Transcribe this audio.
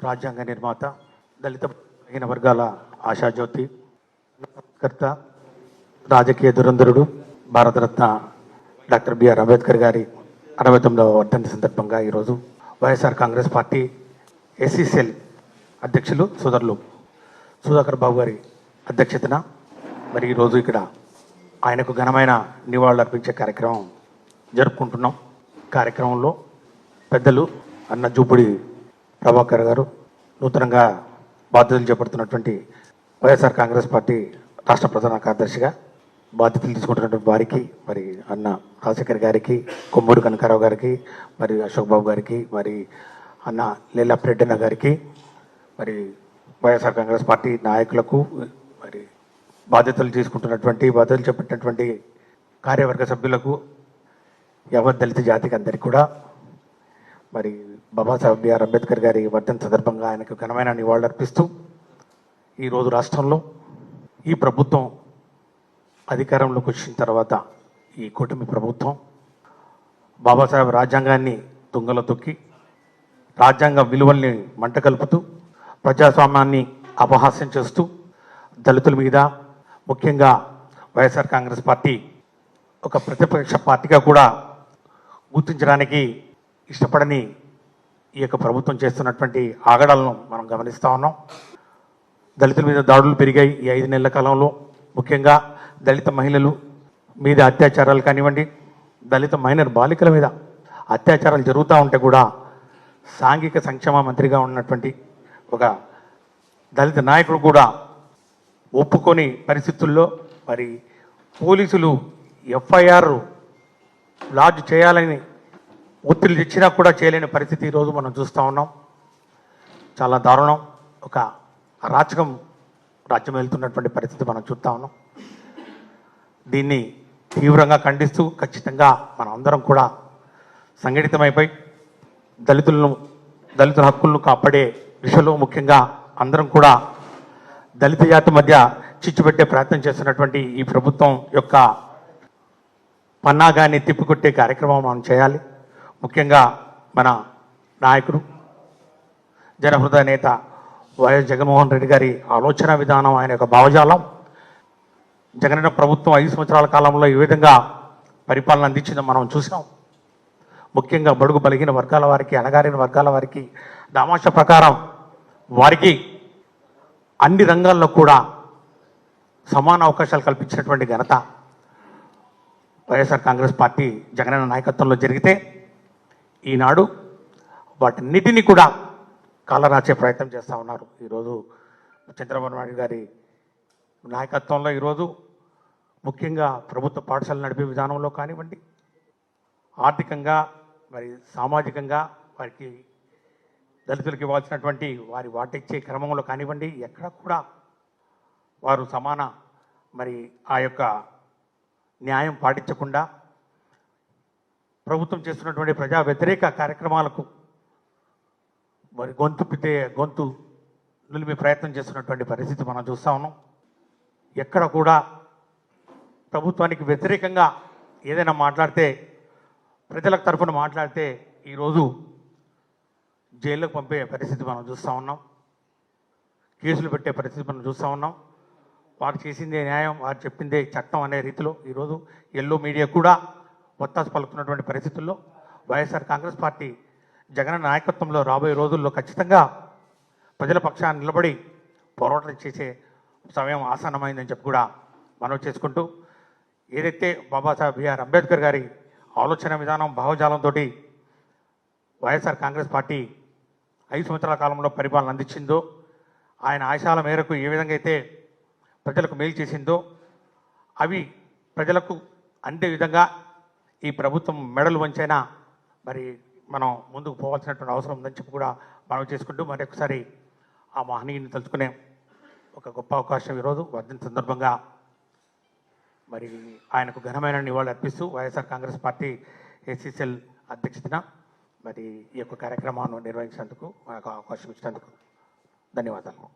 రాజ్యాంగ నిర్మాత దళిత బలహీన వర్గాల ఆశాజ్యోతి కర్త రాజకీయ దురంధరుడు భారతరత్న డాక్టర్ బిఆర్ అంబేద్కర్ గారి అరవై తొమ్మిదవ వర్ధంతి సందర్భంగా ఈరోజు వైఎస్ఆర్ కాంగ్రెస్ పార్టీ ఎస్సీసీఎల్ అధ్యక్షులు సుధర్లు సుధాకర్ బాబు గారి అధ్యక్షతన మరి ఈరోజు ఇక్కడ ఆయనకు ఘనమైన నివాళులు అర్పించే కార్యక్రమం జరుపుకుంటున్నాం. కార్యక్రమంలో పెద్దలు అన్న జూపుడి ప్రభాకర్ గారు నూతనంగా బాధ్యతలు చేపడుతున్నటువంటి వైఎస్ఆర్ కాంగ్రెస్ పార్టీ రాష్ట్ర ప్రధాన కార్యదర్శిగా బాధ్యతలు తీసుకుంటున్నటువంటి వారికి మరి అన్న రాజశేఖర్ గారికి కొమ్మూరు కనకారావు గారికి మరి అశోక్ బాబు గారికి మరి అన్న లీలా రెడ్డన్న గారికి మరి వైఎస్ఆర్ కాంగ్రెస్ పార్టీ నాయకులకు మరి బాధ్యతలు తీసుకుంటున్నటువంటి బాధ్యతలు చేపట్టినటువంటి కార్యవర్గ సభ్యులకు యావత్ దళిత జాతికి అందరికీ కూడా మరి బాబాసాహెబ్ బిఆర్ అంబేద్కర్ గారి వర్ధన్ సందర్భంగా ఆయనకు ఘనమైన నివాళులర్పిస్తూ ఈరోజు రాష్ట్రంలో ఈ ప్రభుత్వం అధికారంలోకి వచ్చిన తర్వాత ఈ కూటమి ప్రభుత్వం బాబాసాహెబ్ రాజ్యాంగాన్ని తుంగలో తొక్కి రాజ్యాంగ విలువల్ని మంట కలుపుతూ ప్రజాస్వామ్యాన్ని అపహాస్యం చేస్తూ దళితుల మీద ముఖ్యంగా వైఎస్ఆర్ కాంగ్రెస్ పార్టీ ఒక ప్రతిపక్ష పార్టీగా కూడా గుర్తించడానికి ఇష్టపడని ఈ యొక్క ప్రభుత్వం చేస్తున్నటువంటి ఆగడాలను మనం గమనిస్తూ ఉన్నాం. దళితుల మీద దాడులు పెరిగాయి ఈ ఐదు నెలల కాలంలో. ముఖ్యంగా దళిత మహిళలు మీద అత్యాచారాలు కానివ్వండి దళిత మైనర్ బాలికల మీద అత్యాచారాలు జరుగుతూ ఉంటే కూడా సాంఘిక సంక్షేమ మంత్రిగా ఉన్నటువంటి ఒక దళిత నాయకుడు కూడా ఒప్పుకొని పరిస్థితుల్లో మరి పోలీసులు ఎఫ్ఐఆర్ లాడ్జ్ చేయాలని ఒత్తిడి తెచ్చినా కూడా చేయలేని పరిస్థితి ఈరోజు మనం చూస్తూ ఉన్నాం. చాలా దారుణం. ఒక అరాచకం రాజ్యం వెళ్తున్నటువంటి పరిస్థితి మనం చూస్తూ ఉన్నాం. దీన్ని తీవ్రంగా ఖండిస్తూ ఖచ్చితంగా మనం అందరం కూడా సంఘటితమైపోయి దళితులను దళితుల హక్కులను కాపాడే దిశలో ముఖ్యంగా అందరం కూడా దళిత జాతి మధ్య చిచ్చుపెట్టే ప్రయత్నం చేస్తున్నటువంటి ఈ ప్రభుత్వం యొక్క పన్నాగాన్ని తిప్పికొట్టే కార్యక్రమం మనం చేయాలి. ముఖ్యంగా మన నాయకుడు జనహృదయ నేత వైఎస్ జగన్మోహన్ రెడ్డి గారి ఆలోచన విధానం ఆయన యొక్క భావజాలం. జగనన్న ప్రభుత్వం ఐదు సంవత్సరాల కాలంలో ఈ విధంగా పరిపాలన అందించిందో మనం చూసాం ముఖ్యంగా బడుగు బలిగిన వర్గాల వారికి అణగారిన వర్గాల వారికి దామాష ప్రకారం వారికి అన్ని రంగాల్లో కూడా సమాన అవకాశాలు కల్పించినటువంటి ఘనత వైఎస్ఆర్ కాంగ్రెస్ పార్టీ జగనన్న నాయకత్వంలో జరిగితే ఈనాడు వాటన్నిటినీ కూడా కాలరాచే ప్రయత్నం చేస్తూ ఉన్నారు. ఈరోజు చంద్రబాబు నాయుడు గారి నాయకత్వంలో ఈరోజు ముఖ్యంగా ప్రభుత్వ పాఠశాలలు నడిపే విధానంలో కానివ్వండి ఆర్థికంగా మరి సామాజికంగా వారికి దళితులకు ఇవ్వాల్సినటువంటి వారి వాటిచ్చే క్రమంలో కానివ్వండి ఎక్కడ కూడా వారు సమాన మరి ఆ యొక్క న్యాయం పాటించకుండా ప్రభుత్వం చేస్తున్నటువంటి ప్రజా వ్యతిరేక కార్యక్రమాలకు మరి గొంతు పితే గొంతు నిలిపే ప్రయత్నం చేస్తున్నటువంటి పరిస్థితి మనం చూస్తా ఉన్నాం. ఎక్కడ కూడా ప్రభుత్వానికి వ్యతిరేకంగా ఏదైనా మాట్లాడితే ప్రజలకు తరఫున మాట్లాడితే ఈరోజు జైల్లోకి పంపే పరిస్థితి మనం చూస్తూ ఉన్నాం. కేసులు పెట్టే పరిస్థితి మనం చూస్తూ ఉన్నాం. వారు చేసిందే న్యాయం వారు చెప్పిందే చట్టం అనే రీతిలో ఈరోజు ఎల్లో మీడియా కూడా ఒత్తాసు పలుకుతున్నటువంటి పరిస్థితుల్లో వైఎస్ఆర్ కాంగ్రెస్ పార్టీ జగన్ నాయకత్వంలో రాబోయే రోజుల్లో ఖచ్చితంగా ప్రజల పక్షాన్ని నిలబడి పోరాటం చేసే సమయం ఆసన్నమైందని చెప్పి కూడా మనవి చేసుకుంటూ ఏదైతే బాబాసాహెబ్ బిఆర్ అంబేద్కర్ గారి ఆలోచన విధానం భావజాలంతో వైఎస్ఆర్ కాంగ్రెస్ పార్టీ ఐదు సంవత్సరాల కాలంలో పరిపాలన అందించిందో ఆయన ఆశాల మేరకు ఏ విధంగా అయితే ప్రజలకు మేలు చేసిందో అవి ప్రజలకు అందే విధంగా ఈ ప్రభుత్వం మెడలు వంచైనా మరి మనం ముందుకు పోవాల్సినటువంటి అవసరం ఉందని చెప్పి కూడా మనం చేసుకుంటూ మరి ఒకసారి ఆ మహనీయుని తలుచుకునే ఒక గొప్ప అవకాశం ఈరోజు వర్ధన సందర్భంగా మరి ఆయనకు ఘనమైన నివాళులు అర్పిస్తూ వైఎస్ఆర్ కాంగ్రెస్ పార్టీ ఏసీసీఎల్ అధ్యక్షతన మరి ఈ యొక్క కార్యక్రమాన్ని నిర్వహించినందుకు మనకు అవకాశం ఇచ్చినందుకు ధన్యవాదాలు.